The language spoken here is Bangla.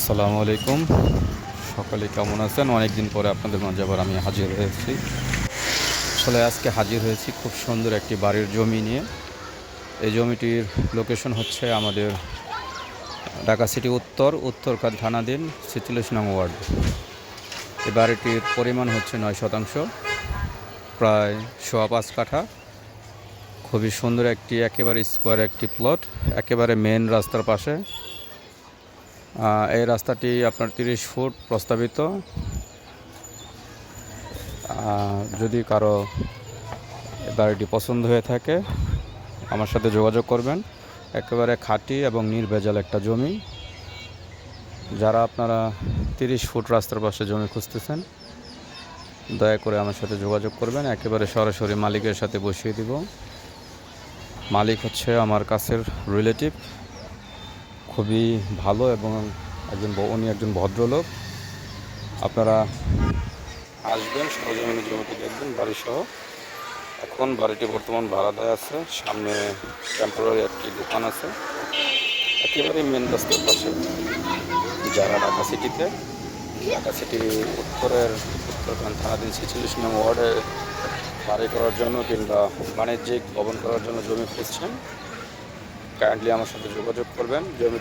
আসসালামু আলাইকুম। সকালে কেমন আছেন? অনেক দিন পরে আপনাদের মাঝে আবার আমি হাজির হয়েছি। আসলে আজকে হাজির হয়েছি খুব সুন্দর একটি বাড়ির জমি নিয়ে। এই জমিটির লোকেশন হচ্ছে আমাদের ঢাকা সিটি উত্তর, উত্তরকার থানাধীন ছেচল্লিশ নং ওয়ার্ড। এই বাড়িটির পরিমাণ হচ্ছে নয় শতাংশ। প্রায় সোয়া পাঁচ কাঠা। খুবই সুন্দর একটি, একেবারে স্কোয়ার একটি প্লট একেবারে মেন রাস্তার পাশে এই রাস্তাটি আপনার তিরিশ ফুট প্রস্তাবিত। যদি কারও বাড়িটি পছন্দ হয়ে থাকে, আমার সাথে যোগাযোগ করবেন। একেবারে খাঁটি এবং নির্ভেজাল একটা জমি। যারা আপনারা তিরিশ ফুট রাস্তার পাশে জমি খুঁজতেছেন, দয়া করে আমার সাথে যোগাযোগ করবেন। একেবারে সরাসরি মালিকের সাথে বসিয়ে দিব। মালিক হচ্ছে আমার কাছের রিলেটিভ খুবই ভালো এবং একজন উনি একজন ভদ্রলোক। আপনারা আসবেন সরজমিনের জমিটি দেখবেন বাড়ি সহ এখন বাড়িটি বর্তমান ভাড়া দেওয়া আছে। সামনে টেম্পোরারি একটি দোকান আছে। একেবারে মেন রাস্তার পাশে। যারা ঢাকা সিটিতে, ঢাকা সিটি উত্তরের উত্তরখান থানাধীন ছেচল্লিশ নং ওয়ার্ডে বাড়ি করার জন্য কিংবা বাণিজ্যিক ভবন করার জন্য জমি খুঁজছেন কাইন্ডলি আমার সাথে যোগাযোগ করবেন। জমি